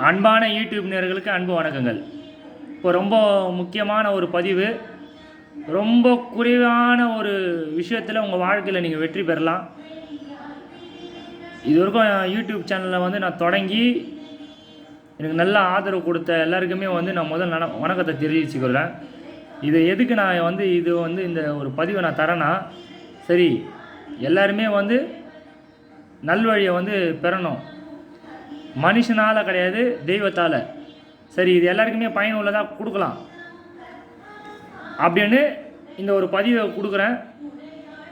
அன்பான யூடியூப் நேர்களுக்கு அன்பு வணக்கங்கள். இப்போ ரொம்ப முக்கியமான ஒரு பதிவு. ரொம்ப குறைவான ஒரு விஷயத்தில் உங்கள் வாழ்க்கையில் நீங்கள் வெற்றி பெறலாம். இது வரைக்கும் யூடியூப் சேனலில் வந்து நான் தொடங்கி எனக்கு நல்ல ஆதரவு கொடுத்த எல்லாருக்குமே வந்து நான் முதல் நன வணக்கத்தை தெரிவிச்சுக்கிறேன். இது எதுக்கு நான் வந்து இது வந்து இந்த ஒரு பதிவை நான் தரேன்னா சரி எல்லாருமே வந்து நல்வழியை வந்து பெறணும். மனுஷனால் கிடையாது தெய்வத்தால். சரி இது எல்லாருக்குமே பயனுள்ளதாக கொடுக்கலாம். அப்படின்னு இந்த ஒரு பதிவை கொடுக்குறேன்.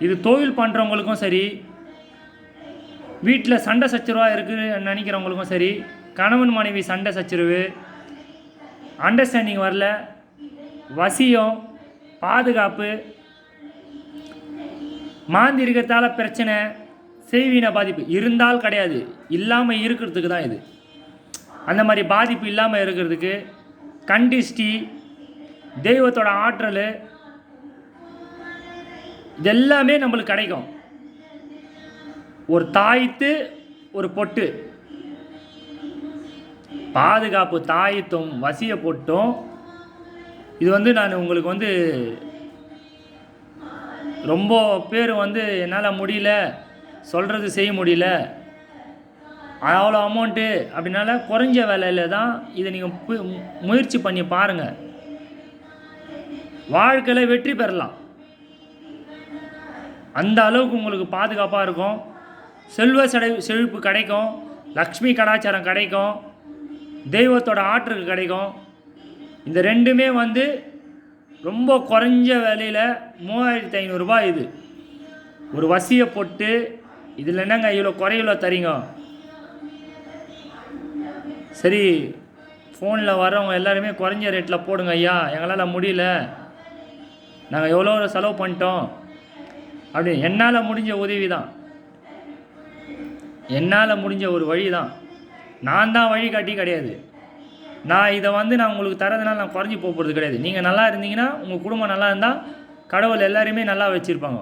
இது தொழில் பண்ணுறவங்களுக்கும் சரி வீட்டில் சண்டை சச்சரவாக இருக்குன்னு நினைக்கிறவங்களுக்கும் சரி கணவன் மனைவி சண்டை சச்சரவு அண்டர்ஸ்டாண்டிங் வரல வசியம் பாதுகாப்பு மாந்திரிகத்தால் பிரச்சனை செய்வீன பாதிப்பு இருந்தால் கிடையாது. இல்லாமல் இருக்கிறதுக்கு தான் இது. அந்த மாதிரி பாதிப்பு இல்லாமல் இருக்கிறதுக்கு கண்டிஷ்டி தெய்வத்தோட ஆற்றல் இதெல்லாமே நம்மளுக்கு கிடைக்கும். ஒரு தாய்த்து ஒரு பொட்டு. பாதுகாப்பு தாயத்தும் வசிய பொட்டும். இது வந்து நான் உங்களுக்கு வந்து ரொம்ப பேர் வந்து என்னால் முடியல. சொல்கிறது செய்ய முடியல. அவ்வளோ அமௌண்ட்டு அப்படின்னால குறைஞ்ச வேலையில் தான் இதை நீங்கள் முயற்சி பண்ணி பாருங்கள் வாழ்க்கையில் வெற்றி பெறலாம். அந்த அளவுக்கு உங்களுக்கு பாதுகாப்பாக இருக்கும். செல்வ செடை செழிப்பு கிடைக்கும். லக்ஷ்மி கலாச்சாரம் கிடைக்கும். தெய்வத்தோட ஆற்றுக்கு கிடைக்கும். இந்த ரெண்டுமே வந்து ரொம்ப குறைஞ்ச விலையில் மூவாயிரத்தி ஐநூறுரூபா இது. ஒரு வசியை போட்டு இதில் என்னங்க இவ்வளோ குறையில தரீங்க? சரி ஃபோனில் வரவங்க எல்லாருமே குறைஞ்ச ரேட்டில் போடுங்க ஐயா. எங்களால் முடியல. நாங்கள் எவ்வளோ செலவு பண்ணிட்டோம். அப்படி என்னால் முடிஞ்ச உதவி தான் என்னால் முடிஞ்ச ஒரு வழி தான் நான் தான் வழிகாட்டி கிடையாது. நான் இதை வந்து நான் உங்களுக்கு தரதுனால நான் குறைஞ்சி போகிறது கிடையாது. நீங்கள் நல்லா இருந்தீங்கன்னா உங்கள் குடும்பம் நல்லா இருந்தால் கடவுள் எல்லாருமே நல்லா வச்சுருப்பாங்க.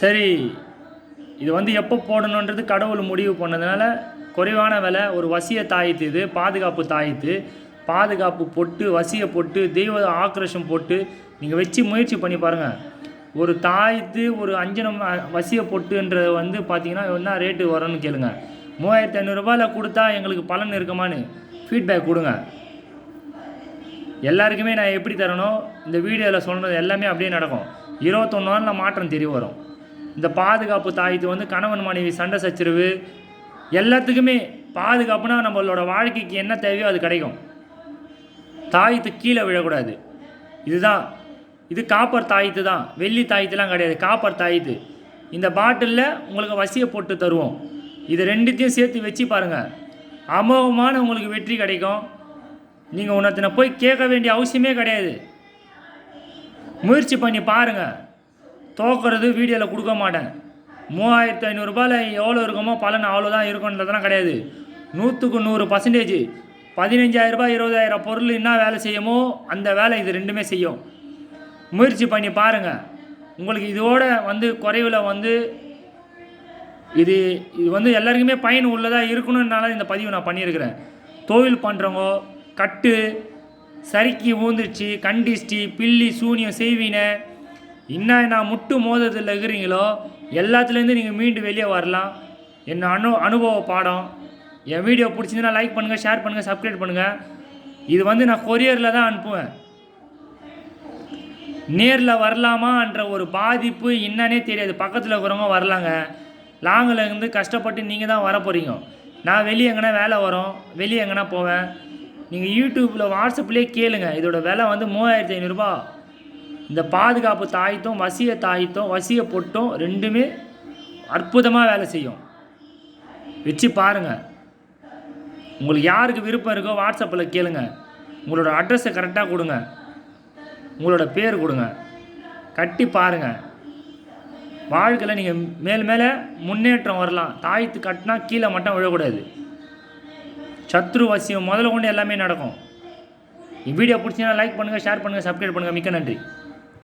சரி இது வந்து எப்போ போடணுன்றது கடவுள் முடிவு பண்ணதுனால குறைவான விலை ஒரு வசிய தாயத்து இது பாதுகாப்பு தாயத்து. பாதுகாப்பு பொட்டு வசிய பொட்டு தெய்வ ஆக்ரோஷம் போட்டு நீங்கள் வச்சு முயற்சி பண்ணி பாருங்கள் ஒரு தாயத்து ஒரு அஞ்சனம் வசிய பொட்டுன்றது வந்து பார்த்தீங்கன்னா என்ன ரேட்டு வரும்னு கேளுங்க. மூவாயிரத்தி ஐநூறுரூபாயில் கொடுத்தா எங்களுக்கு பலன் இருக்குமான்னு ஃபீட்பேக் கொடுங்க. எல்லாருக்குமே நான் எப்படி தரணும்? இந்த வீடியோவில் சொல்கிறது எல்லாமே அப்படியே நடக்கும். இருபத்தொன்று நாளில் மாற்றம் தெரிய வரும். இந்த பாதுகாப்பு தாயத்து வந்து கணவன் மனைவி சண்டை சச்சரவு எல்லாத்துக்குமே பாதுகாப்புனா நம்மளோட வாழ்க்கைக்கு என்ன தேவையோ அது கிடைக்கும். தாயத்து கீழே விழக்கூடாது. இதுதான். இது காப்பர் தாயத்து தான். வெள்ளி தாயத்துலாம் கிடையாது. காப்பர் தாயத்து. இந்த பாட்டிலில் உங்களுக்கு வசியை போட்டு தருவோம். இது ரெண்டுத்தையும் சேர்த்து வச்சு பாருங்கள் அமோகமான உங்களுக்கு வெற்றி கிடைக்கும். நீங்கள் உன்னத்தின போய் கேட்க வேண்டிய அவசியமே கிடையாது. முயற்சி பண்ணி பாருங்கள் தோக்கிறது வீடியோவில் கொடுக்க மாட்டேன். மூவாயிரத்து ஐநூறுரூபாயில் எவ்வளோ இருக்குமோ பலன் அவ்வளோதான் இருக்குன்றதெல்லாம் கிடையாது. நூற்றுக்கு நூறு பர்சன்டேஜ் பதினஞ்சாயிரரூபா இருபதாயிரம் பொருள் என்ன வேலை செய்யுமோ அந்த வேலை இது ரெண்டுமே செய்யும். முயற்சி பண்ணி பாருங்கள் உங்களுக்கு இதோட வந்து குறைவில் வந்து இது இது வந்து எல்லாருக்குமே பயன் உள்ளதாக இருக்கணும்னால இந்த பதிவு நான் பண்ணியிருக்கிறேன். தொழில் பண்ணுறவங்க கட்டு சறுக்கி ஊந்துருச்சு கண்டிஷ்டி பில்லி சூனியம் செய்வினை இன்னும் நான் முட்டு மோதத்தில் இருக்கிறீங்களோ எல்லாத்துலேருந்து நீங்கள் மீண்டு வெளியே வரலாம். என் அனு அனுபவ பாடம். என் வீடியோ பிடிச்சிருந்தா லைக் பண்ணுங்கள் ஷேர் பண்ணுங்கள் சப்ஸ்கிரைப் பண்ணுங்கள் இது வந்து நான் கொரியரில் தான் அனுப்புவேன். நேரில் வரலாமான்ற ஒரு பாதிப்பு என்னன்னே தெரியாது. பக்கத்தில் இருக்கிறவங்க வரலாங்க. லாங்கில் இருந்து கஷ்டப்பட்டு நீங்கள் தான் வர போகிறீங்க நான் வெளியே எங்கன்னா வேலை வரும் வெளியே எங்கன்னா போவேன். நீங்கள் யூடியூப்பில் வாட்ஸ்அப்லேயே கேளுங்க. இதோட விலை வந்து மூவாயிரத்தி ஐநூறுரூபா இந்த பாதுகாப்பு தாயத்தும் வசிய தாயத்தும் வசிய பொட்டும் ரெண்டுமே அற்புதமாக வேலை செய்யும். வச்சு பாருங்கள் உங்களுக்கு யாருக்கு விருப்பம் இருக்கோ வாட்ஸ்அப்பில் கேளுங்க. உங்களோட அட்ரஸை கரெக்டாக கொடுங்க. உங்களோட பேர் கொடுங்க. கட்டி பாருங்கள் வாழ்க்கையில் நீங்கள் மேல் மேலே முன்னேற்றம் வரலாம். தாயத்து கட்டினா கீழே மட்டும் விழக்கூடாது. சத்ரு வசியம் முதல்ல கொண்டு எல்லாமே நடக்கும். வீடியோ பிடிச்சிங்கன்னா லைக் பண்ணுங்கள் ஷேர் பண்ணுங்கள் சப்ஸ்கிரைப் பண்ணுங்கள் மிக்க நன்றி.